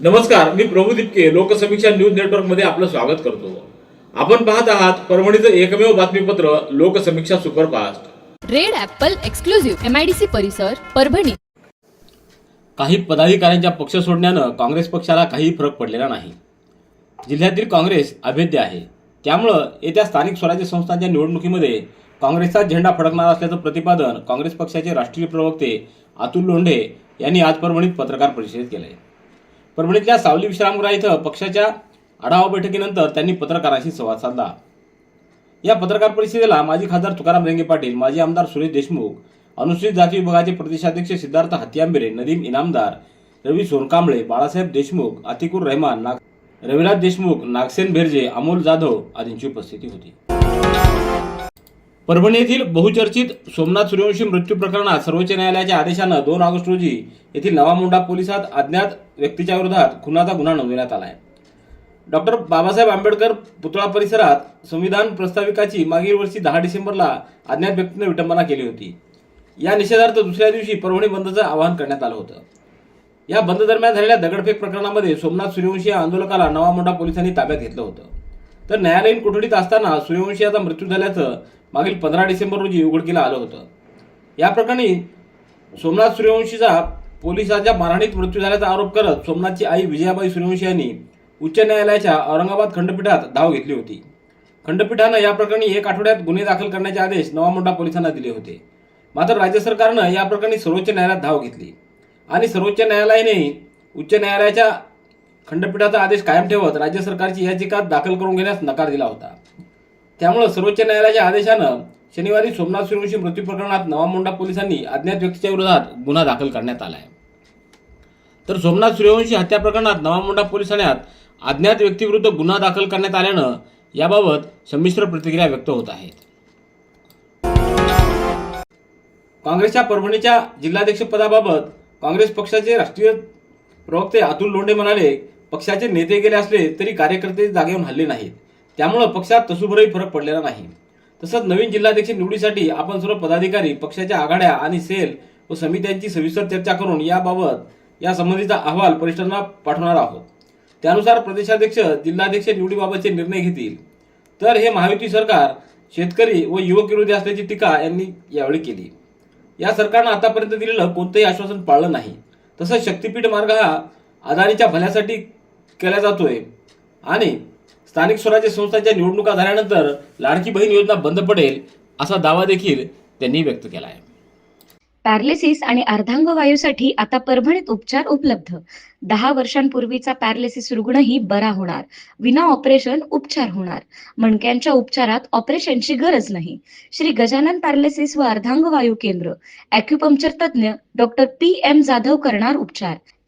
नमस्कार मी प्रभू दिपके लोकसमीक्षा न्यूज नेटवर्कमध्ये आपलं स्वागत करतो. आपण पाहत आहात परभणीचं एकमेव बातमीपत्र Loksamiksha superfast. Red Apple exclusive MIDC परिसर परभणी. काही पदाधिकाऱ्यांच्या पक्ष सोडण्यानं काँग्रेस पक्षाला काही फरक पडलेला नाही. जिल्ह्यातील काँग्रेस अभेद्य आहे. त्यामुळं येत्या स्थानिक स्वराज्य संस्थांच्या निवडणुकीमध्ये काँग्रेसचा झेंडा फडकणार असल्याचं प्रतिपादन काँग्रेस पक्षाचे राष्ट्रीय प्रवक्ते अतुल लोंढे यांनी आज परभणीत पत्रकार परिषदेत केलंय. परभणीतल्या सावली विश्रामगृह इथं पक्षाच्या आढावा बैठकीनंतर त्यांनी पत्रकारांशी संवाद साधला. या पत्रकार परिषदेला माजी खासदार तुकाराम रेंगे पाटील माजी आमदार सुरेश देशमुख अनुसूचित जाती विभागाचे प्रदेशाध्यक्ष सिद्धार्थ हत्यांबिरे नदीम इनामदार रवी सोनकांबळे बाळासाहेब देशमुख अतिकुर रहमान नाग रविराज देशमुख नागसेन भेरजे अमोल जाधव आदींची उपस्थिती होती. परभणी येथील बहुचर्चित सोमनाथ सूर्यवंशी मृत्यू प्रकरणात सर्वोच्च न्यायालयाच्या आदेशानं दोन ऑगस्ट रोजी येथील नवा मुंडा पोलिसात अज्ञात व्यक्तीच्या विरोधात खुनाचा गुन्हा नोंदवण्यात आला आहे. डॉक्टर बाबासाहेब आंबेडकर पुतळा परिसरात संविधान प्रस्ताविकाची मागील वर्षी दहा डिसेंबरला अज्ञात व्यक्तीने विटंबना केली होती. या निषेधार्थ दुसऱ्या दिवशी परभणी बंदचं आवाहन करण्यात आलं होतं. या बंद दरम्यान झालेल्या दगडफेक प्रकरणामध्ये सोमनाथ सूर्यवंशी या आंदोलकाला नवामोंडा पोलिसांनी ताब्यात घेतलं होतं. तर न्यायालयीन कोठडीत असताना सूर्यवंशी याचा मृत्यू झाल्याचं मागील पंधरा डिसेंबर रोजी उघडकीला आलं होतं. या प्रकरणी सोमनाथ सूर्यवंशीचा पोलिसाच्या मारहाणीत मृत्यू झाल्याचा आरोप करत सोमनाथची आई विजयाबाई सूर्यवंशी यांनी उच्च न्यायालयाच्या औरंगाबाद खंडपीठात धाव घेतली होती. खंडपीठानं या प्रकरणी एक आठवड्यात गुन्हे दाखल करण्याचे आदेश नवामोंडा पोलिसांना दिले होते. मात्र राज्य सरकारनं या प्रकरणी सर्वोच्च न्यायालयात धाव घेतली. आणि सर्वोच्च न्यायालयाने उच्च न्यायालयाच्या खंडपीठाचा आदेश कायम ठेवत राज्य सरकारची याचिका दाखल करून घेण्यास नकार दिला होता. त्यामुळे सर्वोच्च न्यायालयाच्या आदेशानं शनिवारी सोमनाथ सूर्यवंशी मृत्यू प्रकरणात नवामोंडा पोलिसांनी अज्ञात व्यक्तीच्या विरोधात गुन्हा दाखल करण्यात आला आहे तर सोमनाथ सूर्यवंशी हत्या प्रकरणात नवामोंडा पोलीस ठाण्यात अज्ञात व्यक्तीविरुद्ध गुन्हा दाखल करण्यात आल्यानं याबाबत संमिश्र प्रतिक्रिया व्यक्त होत आहेत. काँग्रेसच्या परभणीच्या जिल्हाध्यक्षपदाबाबत काँग्रेस पक्षाचे राष्ट्रीय प्रवक्ते अतुल लोंढे म्हणाले पक्षाचे नेते गेले असले तरी कार्यकर्ते जागेहून हल्ले नाहीत. त्यामुळं पक्षात तसुभरही फरक पडलेला नाही. तसंच नवीन जिल्हाध्यक्ष निवडीसाठी आपण सर्व पदाधिकारी पक्षाच्या आघाड्या आणि सेल व समित्यांची सविस्तर चर्चा करून याबाबत या संबंधीचा अहवाल वरिष्ठांना पाठवणार आहोत. त्यानुसार प्रदेशाध्यक्ष जिल्हाध्यक्ष निवडीबाबतचे निर्णय घेतील. तर हे महायुती सरकार शेतकरी व युवक विरोधी असल्याची टीका यांनी यावेळी केली. या सरकारनं आतापर्यंत दिलेलं कोणतंही आश्वासन पाळलं नाही. तसंच शक्तीपीठ मार्ग हा अदानीच्या भल्यासाठी केला जातोय. आणि स्थानिक स्वराज्य संस्थांच्या निवडणुका झाल्यानंतर लाडकी बहीण योजना बंद पडेल असा दावा देखील त्यांनी व्यक्त केला आहे पॅरालिसिस आणि अर्धांगवायूसाठी आता परभणीत उपचार उपलब्ध. दहा वर्षांपूर्वीचा पॅरालिसिस रुग्णही बरा होणार. विना ऑपरेशन उपचार होणार. मणक्यांच्या उपचारात ऑपरेशनची गरज नाही. श्री गजानन पॅरालिसिस व अर्धांगवायू केंद्र अॅक्युपंक्चर तज्ज्ञ डॉक्टर पी एम जाधव करणार उपचार.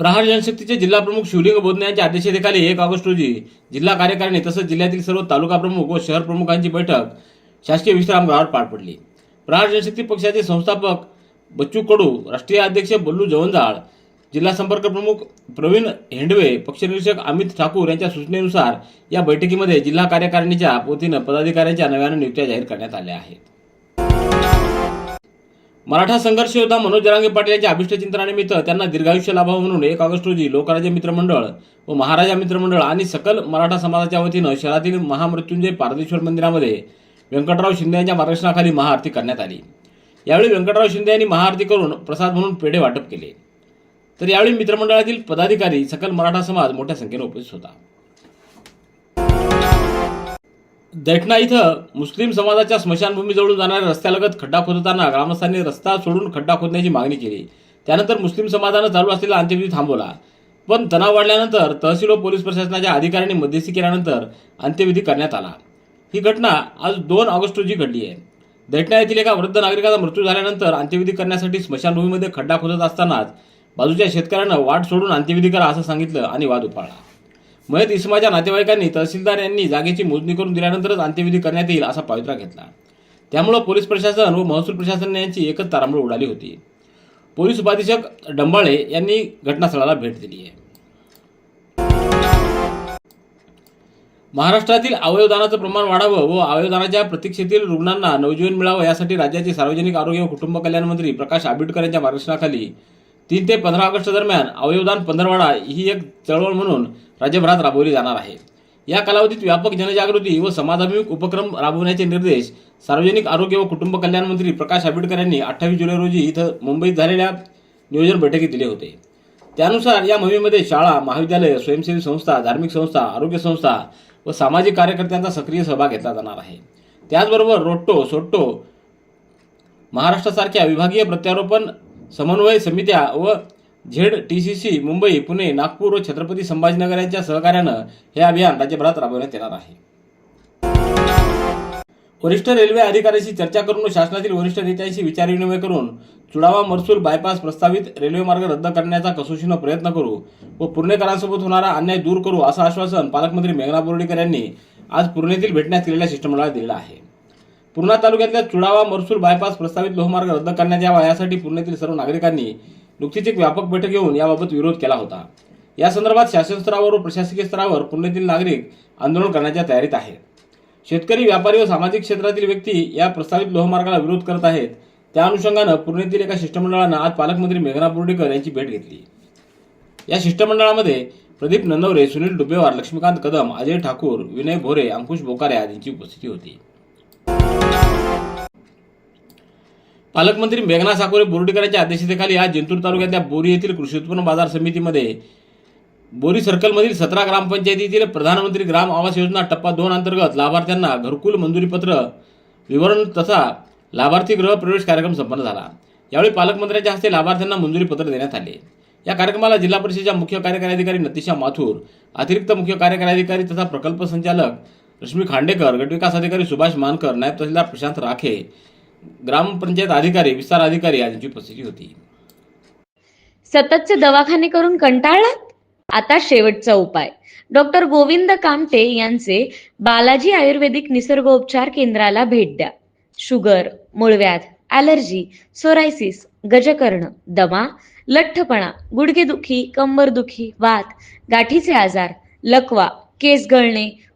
Prahar जनशक्तीचे जिल्हा प्रमुख शिवलिंग बोधने यांच्या अध्यक्षतेखाली एक ऑगस्ट रोजी जिल्हा कार्यकारिणी तसंच जिल्ह्यातील सर्व तालुका प्रमुख व शहर प्रमुखांची बैठक शासकीय विश्रामगृहावर पार पडली. प्रहार जनशक्ती पक्षाचे संस्थापक बच्चू कडू राष्ट्रीय अध्यक्ष बल्लू जवंजाळ जिल्हा संपर्क प्रमुख प्रवीण हेंडवे पक्षनिरीक्षक अमित ठाकूर यांच्या सूचनेनुसार या बैठकीमध्ये जिल्हा कार्यकारिणीच्या वतीनं पदाधिकाऱ्यांच्या नव्यानं नियुक्त्या जाहीर करण्यात आल्या आहेत. मराठा संघर्ष योद्धा मनोज जरांगे पाटील यांच्या अभिष्टचिंतनानिमित्त त्यांना दीर्घायुष्य लाभावं म्हणून एक ऑगस्ट रोजी लोकराज्य मित्रमंडळ व महाराजा मित्रमंडळ आणि सकल मराठा समाजाच्या वतीनं शहरातील महामृत्युंजय पारदेश्वर मंदिरामध्ये व्यंकटराव शिंदे यांच्या मार्गदर्शनाखाली महाआरती करण्यात आली. यावेळी व्यंकटराव शिंदे यांनी महाआरती करून प्रसाद म्हणून पेढे वाटप केले. तर यावेळी मित्रमंडळातील पदाधिकारी सकल मराठा समाज मोठ्या संख्येने उपस्थित होता. दैठणा इथं मुस्लिम समाजाच्या स्मशानभूमीजवळून जाणाऱ्या रस्त्यालगत खड्डा खोदताना ग्रामस्थांनी रस्ता सोडून खड्डा खोदण्याची मागणी केली. त्यानंतर मुस्लिम समाजानं चालू असलेला अंत्यविधी थांबवला. पण तणाव वाढल्यानंतर तहसील व पोलीस प्रशासनाच्या अधिकाऱ्यांनी मध्यस्थी केल्यानंतर अंत्यविधी करण्यात आला. ही घटना आज दोन ऑगस्ट रोजी घडली आहे. दैठणा येथील एका वृद्ध नागरिकाचा मृत्यू झाल्यानंतर अंत्यविधी करण्यासाठी स्मशानभूमीमध्ये खड्डा खोदत असतानाच बाजूच्या शेतकऱ्यानं वाट सोडून अंत्यविधी करा असं सांगितलं आणि वाद उफाळला मयत इसमाच्या नातेवाईकांनी तहसीलदार यांनी जागेची मोजणी करून दिल्यानंतरच अंत्यविधी करण्यात येईल असा पवित्रा घेतला. त्यामुळं पोलीस प्रशासन व महसूल प्रशासन यांची एकच तारांबळ उडाली होती. पोलीस उपाधीक्षक डंबाळे यांनी घटनास्थळाला भेट दिली आहे. महाराष्ट्रातील अवयवदानाचं प्रमाण वाढावं व अवयवदानाच्या प्रतीक्षेतील रुग्णांना नवजीवन मिळावं यासाठी राज्याचे सार्वजनिक आरोग्य व कुटुंब कल्याण मंत्री प्रकाश आंबेडकर यांच्या मार्गदर्शनाखाली तीन ते पंधरा ऑगस्ट दरम्यान अवयवदान पंधरवाडा ही एक चळवळ म्हणून राज्यभरात राबवली जाणार आहे. या कालावधीत व्यापक जनजागृती व समाजाभिमुख उपक्रम राबवण्याचे निर्देश सार्वजनिक आरोग्य व कुटुंब कल्याण मंत्री प्रकाश आंबेडकर यांनी अठ्ठावीस जुलै रोजी इथं मुंबईत झालेल्या नियोजन बैठकीत दिले होते. त्यानुसार या मोहिमेमध्ये शाळा महाविद्यालय स्वयंसेवी संस्था धार्मिक संस्था आरोग्य संस्था व सामाजिक कार्यकर्त्यांचा सक्रिय सहभाग घेतला जाणार आहे. त्याचबरोबर रोट्टो सोट्टो महाराष्ट्रासारख्या विभागीय प्रत्यारोपण समन्वय समित्या व Z T C C Mumbai Pune Nagpur व छत्रपती संभाजीनगर यांच्या सहकार्यानं हे अभियान राज्यभरात राबवण्यात येणार आहे. वरिष्ठ रेल्वे अधिकाऱ्यांशी चर्चा करून व शासनातील वरिष्ठ नेत्यांशी विचारविनिमय करून चुडावा मरसूल बायपास प्रस्तावित रेल्वे मार्ग रद्द करण्याचा कसोशीनं प्रयत्न करू व पुणेकरांसोबत होणारा अन्याय दूर करू असं आश्वासन पालकमंत्री मेघना बोर्डीकर यांनी आज पुणेतील भेटण्यात केलेल्या शिष्टमंडळाला दिलं आहे. पूर्णा तालुक्यातल्या चुडावा मरसूल बायपास प्रस्तावित लोहमार्ग रद्द करण्यात यावा यासाठी पुण्यातील सर्व नागरिकांनी नुकतीच एक व्यापक बैठक घेऊन याबाबत विरोध केला होता. या संदर्भात शासन स्तरावर व प्रशासकीय स्तरावर पुणेतील नागरिक आंदोलन करण्याच्या तयारीत आहेत. शेतकरी व्यापारी व सामाजिक क्षेत्रातील व्यक्ती या प्रस्तावित लोहमार्गाला विरोध करत आहेत. त्या अनुषंगानं पुणेतील एका शिष्टमंडळानं आज पालकमंत्री मेघना बोर्डीकर यांची भेट घेतली. या शिष्टमंडळामध्ये प्रदीप नंदवरे सुनील डुबेवार लक्ष्मीकांत कदम अजय ठाकूर विनय भोरे अंकुश बोकारे आदींची उपस्थिती होती. पालकमंत्री मेघना साकोरे बोर्डीकरांच्या अध्यक्षतेखाली आज जिंतूर तालुक्यातल्या बोरी येथील कृषी उत्पन्न बाजार समितीमध्ये बोरी सर्कलमधील सतरा ग्रामपंचायतीतील प्रधानमंत्री ग्राम आवास योजना टप्पा दोन अंतर्गत लाभार्थ्यांना घरकुल मंजुरीपत्र विवरण तथा लाभार्थी गृह प्रवेश कार्यक्रम संपन्न झाला. यावेळी पालकमंत्र्यांच्या हस्ते लाभार्थ्यांना मंजुरीपत्र देण्यात आले. या कार्यक्रमाला जिल्हा परिषदेच्या मुख्य कार्यकारी अधिकारी नतिशा माथूर अतिरिक्त मुख्य कार्यकारी अधिकारी तथा प्रकल्प संचालक रश्मी खांडेकर गटविकास अधिकारी सुभाष मानकर नायब तहसीलदार प्रशांत राखे ग्रामपंचायत अधिकारी विस्तार अधिकारी यांची उपस्थिती होती. सततचे दवाखाने करून कंटाळलात? आता शेवटचा उपाय. डॉक्टर गोविंद कामटे यांचे बालाजी आयुर्वेदिक निसर्गोपचार केंद्राला भेट द्या. शुगर मूळव्याध ॲलर्जी सोरायसिस गजकर्ण दमा लठ्ठपणा गुडघेदुखी कंबरदुखी वात गाठीचे आजार लकवा केस गळणे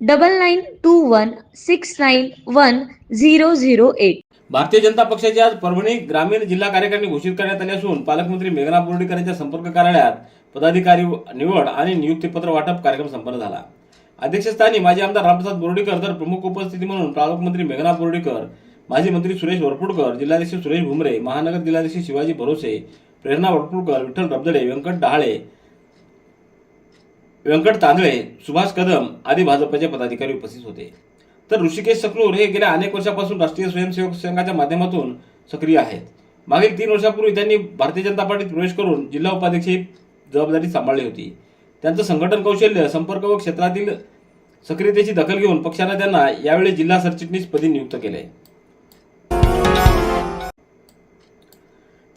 double nine two one six nine one zero zero eight Bharatiya Janata पक्षाची आज परभणी ग्रामीण जिल्हा कार्यकारिणी घोषित करण्यात आली असून पालकमंत्री मेघना बोर्डीकर यांच्या संपर्क कार्यालयात पदाधिकारी निवड आणि नियुक्तीपत्र वाटप कार्यक्रम संपन्न झाला. अध्यक्षस्थानी माजी आमदार रामप्रसाद बोर्डीकर तर प्रमुख उपस्थिती म्हणून पालकमंत्री मेघना बोर्डीकर माजी मंत्री सुरेश वरपुडकर जिल्हाध्यक्ष सुरेश भुमरे महानगर जिल्हाध्यक्ष शिवाजी भरोसे प्रेरणा वरपुडकर विठ्ठल रबदडे व्यंकट डहाळे व्यंकट तांदळे सुभाष कदम आदी भाजपचे पदाधिकारी उपस्थित होते. तर ऋषिकेश सकलूर हे गेल्या अनेक वर्षापासून राष्ट्रीय स्वयंसेवक संघाच्या माध्यमातून सक्रिय आहेत. मागील तीन वर्षापूर्वी त्यांनी भारतीय जनता पार्टीत प्रवेश करून जिल्हा उपाध्यक्ष ही जबाबदारी सांभाळली होती. त्यांचं संघटन कौशल्य संपर्क व क्षेत्रातील सक्रियतेची दखल घेऊन पक्षानं त्यांना यावेळी जिल्हा सरचिटणीस पदी नियुक्त केले.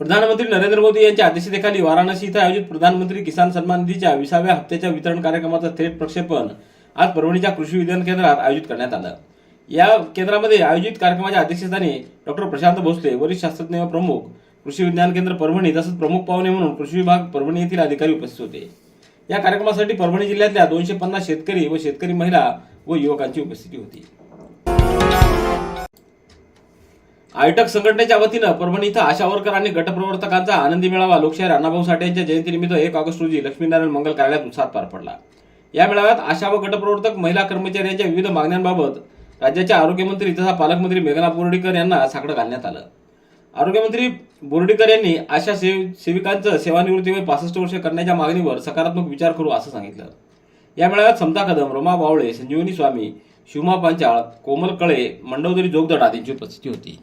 प्रधानमंत्री नरेंद्र मोदी यांच्या अध्यक्षतेखाली वाराणसी इथं आयोजित प्रधानमंत्री किसान सन्मान निधीच्या विसाव्या हप्त्याच्या वितरण कार्यक्रमाचं थेट प्रक्षेपण आज परभणीच्या कृषी विज्ञान केंद्रात आयोजित करण्यात आलं. या केंद्रामध्ये आयोजित कार्यक्रमाच्या अध्यक्षस्थानी डॉक्टर प्रशांत भोसले वरिष्ठ शास्त्रज्ञ व प्रमुख कृषी विज्ञान केंद्र परभणी तसंच प्रमुख पाहुणे म्हणून कृषी विभाग परभणी येथील अधिकारी उपस्थित होते. या कार्यक्रमासाठी परभणी जिल्ह्यातल्या दोनशे पन्नास शेतकरी व शेतकरी महिला व युवकांची उपस्थिती होती. आयटक संघटनेच्या वतीनं परभणी इथं आशा वर्कर आणि गटप्रवर्तकांचा आनंदी मेळावा. लोकशाहीर अण्णाभाऊ साठे यांच्या जयंतीनिमित्त एक ऑगस्ट रोजी लक्ष्मीनारायण मंगल कार्यालयात उत्साहात पार पडला. या मेळाव्यात आशा व गटप्रवर्तक महिला कर्मचारी यांच्या विविध मागण्यांबाबत राज्याच्या आरोग्यमंत्री तथा पालकमंत्री मेघना बोर्डीकर यांना साकडं घालण्यात आलं. आरोग्यमंत्री बोर्डीकर यांनी आशा सेव सेविकांचं सेवानिवृत्ती वय पासष्ट वर्ष करण्याच्या मागणीवर सकारात्मक विचार करू असं सांगितलं. या मेळाव्यात समता कदम रमा बावळे संजीवनी स्वामी शिवमा पांचाळ कोमल कळे मंडोदरी जोगदड आदींची उपस्थिती होती.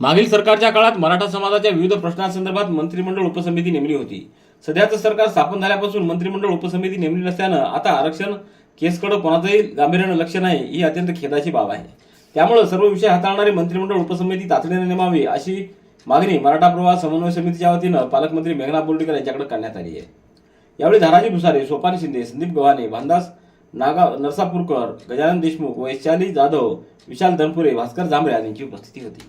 मागील सरकारच्या काळात मराठा समाजाच्या विविध प्रश्नांसंदर्भात मंत्रिमंडळ उपसमिती नेमली होती. सध्याचं सरकार स्थापन झाल्यापासून मंत्रिमंडळ उपसमिती नेमली नसल्यानं आता आरक्षण केसकडे कोणाचंही गांभीर्यानं लक्ष नाही ही अत्यंत खेदाची बाब आहे. त्यामुळे सर्व विषय हाताळणारी मंत्रिमंडळ उपसमिती तातडीने नेमावी अशी मागणी मराठा प्रवाह समन्वय समितीच्या वतीनं पालकमंत्री मेघना बोर्डीकर यांच्याकडे करण्यात आली आहे. यावेळी धाराजी भुसारे सोपान शिंदे संदीप गव्हाणे भानदास नागा नरसापूरकर गजानन देशमुख वैशाली जाधव विशाल धनपुरे भास्कर जांभळे आदींची उपस्थिती होती.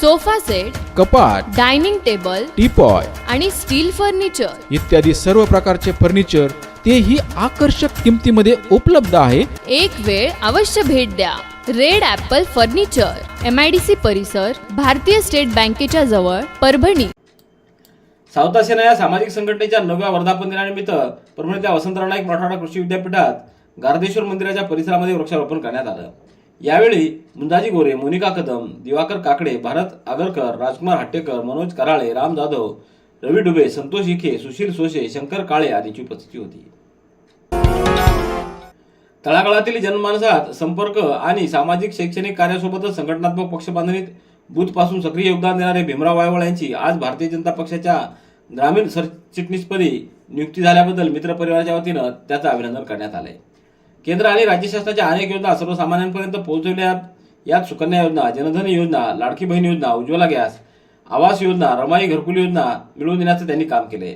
sofa set कपाट डायनिंग टेबल टीपॉय आणि स्टील फर्निचर. इत्यादी सर्व प्रकारचे फर्निचर तेही आकर्षक किमतीमध्ये उपलब्ध आहे. एक वेळ अवश्य भेट द्या. Red Apple furniture M I D C परिसर भारतीय स्टेट बँकेच्या जवळ परभणी. सावता सेना या सामाजिक संघटनेच्या नवव्या वर्धापन दिनानिमित्त परभणीच्या वसंतराव नाईक मराठवाडा कृषी विद्यापीठात गारदेश्वर मंदिराच्या परिसरामध्ये वृक्षारोपण करण्यात आलं. यावेळी मुंदाजी गोरे मोनिका कदम दिवाकर काकडे भारत आगरकर राजकुमार हट्टेकर मनोज कराळे राम जाधव रवी डुबे संतोष इखे सुशील सोशे शंकर काळे आदींची उपस्थिती होती. तळागाळातील जनमानसात संपर्क आणि सामाजिक शैक्षणिक कार्यासोबतच संघटनात्मक पक्षबांधणीत बूथपासून सक्रिय योगदान देणारे भीमराव वायवळ यांची आज भारतीय जनता पक्षाच्या ग्रामीण सरचिटणीसपदी नियुक्ती झाल्याबद्दल मित्रपरिवाराच्या वतीनं त्याचं अभिनंदन करण्यात आलंय. केंद्र आणि राज्य शासनाच्या अनेक योजना सर्वसामान्यांपर्यंत पोहोचवल्या. यात सुकन्या योजना जनधन योजना लाडकी बहीण योजना उज्ज्वला गॅस आवास योजना रमाई घरकुल योजना मिळवून देण्याचं त्यांनी काम केले.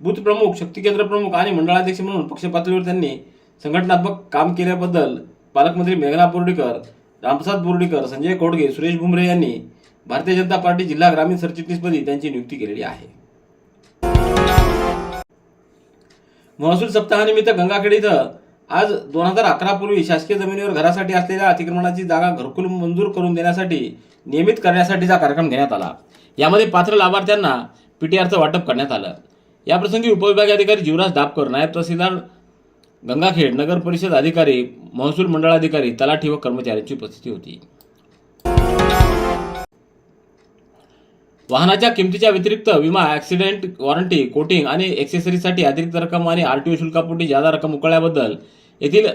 बूथ प्रमुख शक्ती केंद्र प्रमुख आणि मंडळाध्यक्ष म्हणून पक्ष पातळीवर त्यांनी संघटनात्मक काम केल्याबद्दल पालकमंत्री मेघना बोर्डीकर रामप्रसाद बोर्डीकर संजय कोडगे सुरेश भुमरे यांनी भारतीय जनता पार्टी जिल्हा ग्रामीण सरचिटणीसपदी त्यांची नियुक्ती केलेली आहे. महसूल सप्ताहानिमित्त गंगाखेड इथं आज दोन हजार अकरा पूर्वी शासकीय जमिनीवर घरासाठी असलेल्या अतिक्रमणाची जागा घरकुल मंजूर करून देण्यासाठी नियमित करण्यासाठीचा कार्यक्रम घेण्यात आला. यामध्ये पात्र लाभार्थ्यांना पीटीआरचं वाटप करण्यात आलं. याप्रसंगी उपविभागीय अधिकारी जीवराज दापकर नायब तहसीलदार गंगाखेड नगर परिषद अधिकारी महसूल मंडळाधिकारी तलाठी व कर्मचाऱ्यांची उपस्थिती होती. वाहनाच्या किमतीच्या व्यतिरिक्त विमा ॲक्सिडेंट वॉरंटी कोटिंग आणि एक्सेसरीजसाठी अतिरिक्त रक्कम आणि आरटीओ शुल्कापोटी जादा रक्कम उकळल्याबद्दल येथील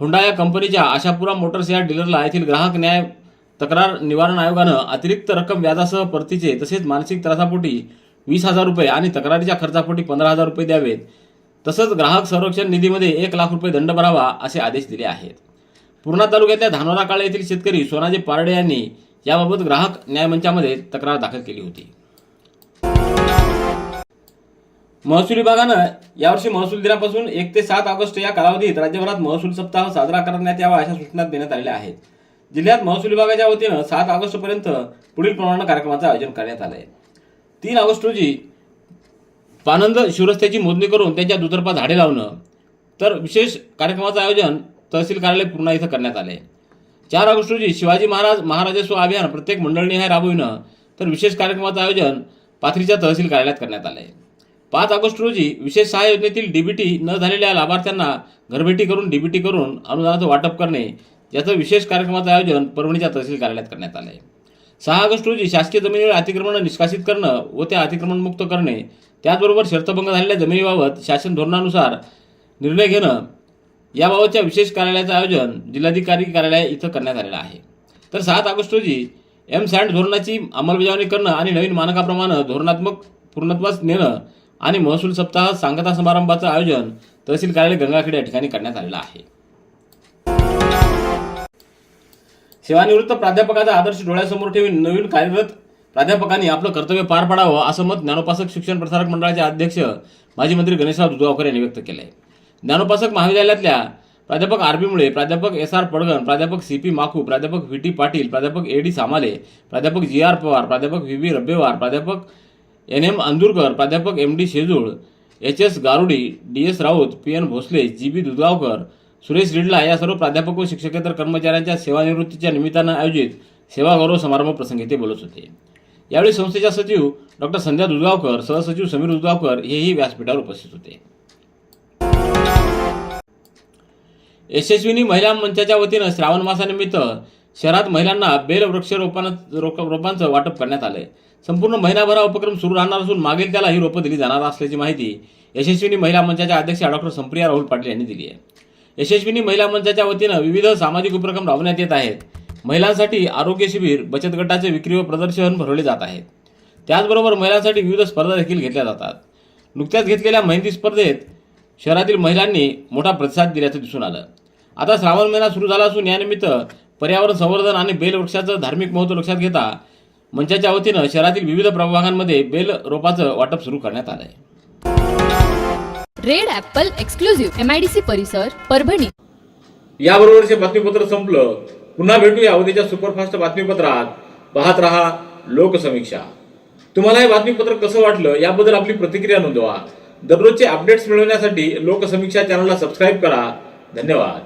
हुंडा या कंपनीच्या आशापुरा मोटर्स या डीलरला येथील ग्राहक न्याय तक्रार निवारण आयोगानं अतिरिक्त रक्कम व्याजासह परतीचे तसेच मानसिक त्रासापोटी वीस हजार रुपये आणि तक्रारीच्या खर्चापोटी पंधरा हजार रुपये द्यावेत. तसंच ग्राहक संरक्षण निधीमध्ये एक लाख रुपये दंड भरावा असे आदेश दिले आहेत. पूर्णा तालुक्यातल्या धानोरा काळे येथील शेतकरी सोनाजी पारडे यांनी याबाबत ग्राहक न्यायमंचामध्ये तक्रार दाखल केली होती. महसूल विभागानं यावर्षी महसूल दिनापासून एक ते सात ऑगस्ट या कालावधीत राज्यभरात महसूल सप्ताह साजरा करण्यात यावा अशा सूचना देण्यात आलेल्या आहेत. जिल्ह्यात महसूल विभागाच्या वतीनं सात ऑगस्ट पर्यंत पुढील प्रमाणे कार्यक्रमाचं आयोजन करण्यात आलं आहे तीन ऑगस्ट रोजी पानंद शिवरस्त्याची मोजणी करून त्यांच्या दुतर्फा झाडे लावणं तर विशेष कार्यक्रमाचं आयोजन तहसील कार्यालय पूर्णा इथं करण्यात आले चार ऑगस्ट रोजी शिवाजी महाराज महाराजस्व अभियान प्रत्येक मंडळनिहाय राबविणं तर विशेष कार्यक्रमाचं आयोजन पाथरीच्या तहसील कार्यालयात करण्यात आलं आहे पाच ऑगस्ट रोजी विशेष सहा योजनेतील डीबीटी न झालेल्या लाभार्थ्यांना घरभेटी करून डीबीटी करून अनुदानाचं वाटप करणे याचं विशेष कार्यक्रमाचं आयोजन परभणीच्या तहसील कार्यालयात करण्यात आलं आहे सहा ऑगस्ट रोजी शासकीय जमिनीवर अतिक्रमण निष्कासित करणं व त्या अतिक्रमणमुक्त करणे त्याचबरोबर शर्तभंग झालेल्या जमिनीबाबत शासन धोरणानुसार निर्णय घेणं याबाबतच्या विशेष कार्यालयाचं आयोजन जिल्हाधिकारी कार्यालय इथं करण्यात आलेलं आहे. तर सात ऑगस्ट रोजी एम सँड धोरणाची अंमलबजावणी करणं आणि नवीन मानकाप्रमाणे धोरणात्मक पूर्णत्वास नेणं आणि महसूल सप्ताह सांगता समारंभाचं आयोजन तहसील कार्यालय गंगाखेड या ठिकाणी करण्यात आलेलं आहे. सेवानिवृत्त प्राध्यापकाचा आदर्श डोळ्यासमोर ठेवून नवीन कार्यरत प्राध्यापकांनी आपलं कर्तव्य पार पाडावं असं मत ज्ञानोपासक शिक्षण प्रसारक मंडळाचे अध्यक्ष माजी मंत्री गणेशराव दुधावकर यांनी व्यक्त केलं आहे ज्ञानोपासक महाविद्यालयातल्या प्राध्यापक आर बी मुळे प्राध्यापक एस आर पडगण प्राध्यापक सी पी माकू प्राध्यापक व्ही टी पाटील प्राध्यापक ए डी सामाले प्राध्यापक जी आर पवार प्राध्यापक व्ही बी रब्बेवार प्राध्यापक एन एम अंदुरकर प्राध्यापक M D Shejul H S Garudi D S Raut P N Bhosale G B Dudhgaonkar Suresh Ridla या सर्व प्राध्यापक व शिक्षकेतर कर्मचाऱ्यांच्या सेवानिवृत्तीच्या निमित्तानं आयोजित सेवागौरव समारंभ प्रसंगी ते बोलत होते. यावेळी संस्थेच्या सचिव डॉक्टर संध्या दुधगावकर सहसचिव समीर दुधगावकर हेही व्यासपीठावर उपस्थित होते. यशस्विनी महिला मंचाच्या वतीनं श्रावण मासानिमित्त शहरात महिलांना बेल वृक्षरोपण रोप- रोपांचं वाटप करण्यात आलंय. संपूर्ण महिनाभरा उपक्रम सुरू राहणार असून मागेल त्याला ही रोपं दिली जाणार असल्याची माहिती यशस्विनी महिला मंचाच्या अध्यक्षा डॉक्टर संप्रिया राहुल पाटील यांनी दिली आहे. यशस्विनी महिला मंचाच्या वतीनं विविध सामाजिक उपक्रम राबवण्यात येत आहेत. महिलांसाठी आरोग्य शिबिर बचत गटाचे विक्री व प्रदर्शन भरवले जात आहेत. त्याचबरोबर महिलांसाठी विविध स्पर्धा देखील घेतल्या जातात. नुकत्याच घेतलेल्या मेहंदी स्पर्धेत शहरातील महिलांनी मोठा प्रतिसाद दिल्याचं दिसून आलं. आता श्रावण महिना सुरू झाला असून यानिमित्त पर्यावरण संवर्धन आणि बेल वृक्षाचं धार्मिक महत्त्व लक्षात घेता मंचाच्या वतीनं शहरातील विविध प्रभागांमध्ये बेल रोपाचं वाटप सुरू करण्यात आलं आहे Red Apple exclusive M I D C परिसर परभणी. याबरोबरचे बातमीपत्र संपलं पुन्हा भेटूया उद्याच्या सुपरफास्ट बातमीपत्रात. पाहत रहा लोकसमीक्षा. तुम्हाला हे बातमीपत्र कसं वाटलं याबद्दल आपली प्रतिक्रिया नोंदवा. दररोजचे अपडेट्स मिळवण्यासाठी लोकसमीक्षा चॅनलला सबस्क्राईब करा. धन्यवाद.